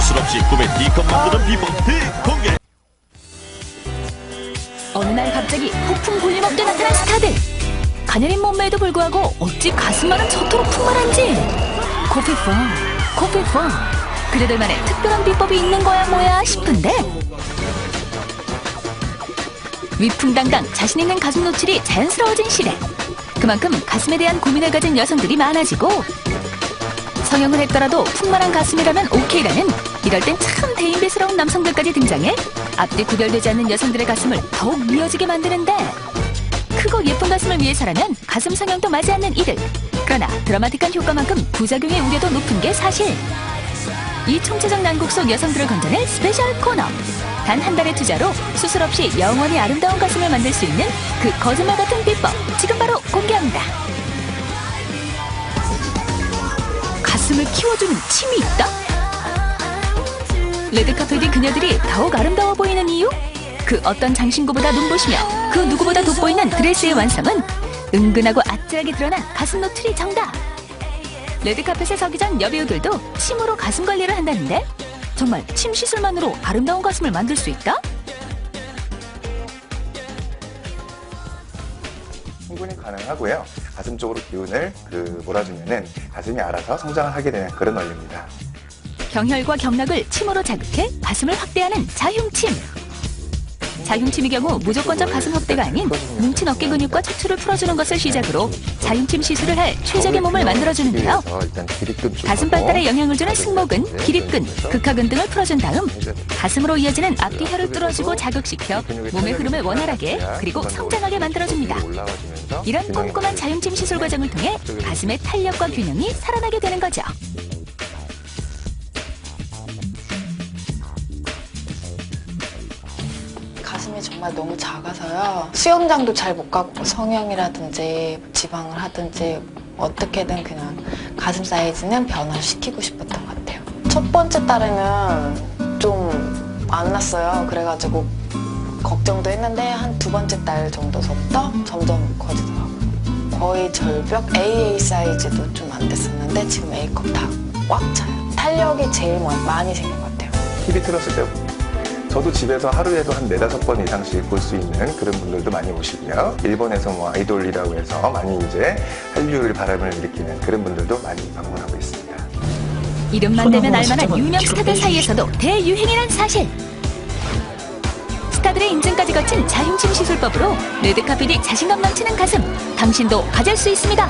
수없이 꿈의 D컵 만드는 비법 대공개 어느 날 갑자기 폭풍 볼륨업돼 나타난 스타들. 가녀린 몸매에도 불구하고 어찌 가슴만은 저토록 풍만한지. 코피폼, 코피폼. 그대들만의 특별한 비법이 있는 거야 뭐야 싶은데. 위풍당당 자신 있는 가슴 노출이 자연스러워진 시대. 그만큼 가슴에 대한 고민을 가진 여성들이 많아지고 성형을 했더라도 풍만한 가슴이라면 오케이라는 이럴 땐 참 대인배스러운 남성들까지 등장해 앞뒤 구별되지 않는 여성들의 가슴을 더욱 미어지게 만드는데 크고 예쁜 가슴을 위해서라면 가슴 성형도 맞지 않는 이들. 그러나 드라마틱한 효과만큼 부작용의 우려도 높은 게 사실. 이 총체적 난국 속 여성들을 건져낼 스페셜 코너. 단 한 달의 투자로 수술 없이 영원히 아름다운 가슴을 만들 수 있는 그 거짓말 같은 비법. 지금 바로 공개합니다 가슴을 키워주는 침이 있다? 레드카펫인 그녀들이 더욱 아름다워 보이는 이유? 그 어떤 장신구보다 눈부시며 그 누구보다 돋보이는 드레스의 완성은 은근하고 아찔하게 드러난 가슴 노출이 정답 레드카펫에 서기 전 여배우들도 침으로 가슴 관리를 한다는데 정말 침 시술만으로 아름다운 가슴을 만들 수 있다? 충분히 가능하고요. 가슴 쪽으로 기운을 그 몰아주면은 가슴이 알아서 성장을 하게 되는 그런 원리입니다. 경혈과 경락을 침으로 자극해 가슴을 확대하는 자흉침. 자흉침의 경우 무조건적 가슴 확대가 아닌 뭉친 어깨 근육과 척추를 풀어주는 것을 시작으로 자흉침 시술을 할 최적의 몸을 만들어주는데요. 일단 기립근 쪽 가슴 발 달에 영향을 주는 승모근, 기립근, 극하근 등을 풀어준 다음 가슴으로 이어지는 앞뒤 혀를 뚫어주고 자극시켜 몸의 흐름을 원활하게 그리고 성장하게 만들어줍니다. 이런 꼼꼼한 자흉침 시술 과정을 통해 가슴의 탄력과 균형이 살아나게 되는 거죠. 가슴이 정말 너무 작아서요. 수영장도 잘 못 가고 성형이라든지 지방을 하든지 어떻게든 그냥 가슴 사이즈는 변화시키고 싶었던 것 같아요. 첫 번째 딸에는 좀 안 났어요. 그래가지고 걱정도 했는데 한 두 번째 딸 정도서부터 점점 커지더라고요. 거의 절벽 AA 사이즈도 좀 안 됐었는데 지금 A컵 다 꽉 차요. 탄력이 제일 뭐 많이 생긴 것 같아요. TV 틀었을 때 저도 집에서 하루에도 한 네다섯 번 이상씩 볼 수 있는 그런 분들도 많이 오시고요. 일본에서 뭐 아이돌이라고 해서 많이 이제 한류를 바람을 일으키는 그런 분들도 많이 방문하고 있습니다. 이름만 대면 알만한 유명 스타들 사이에서도 대유행이란 사실. 스타들의 인증까지 거친 자흉침 시술법으로 레드카펫이 자신감 넘치는 가슴, 당신도 가질 수 있습니다.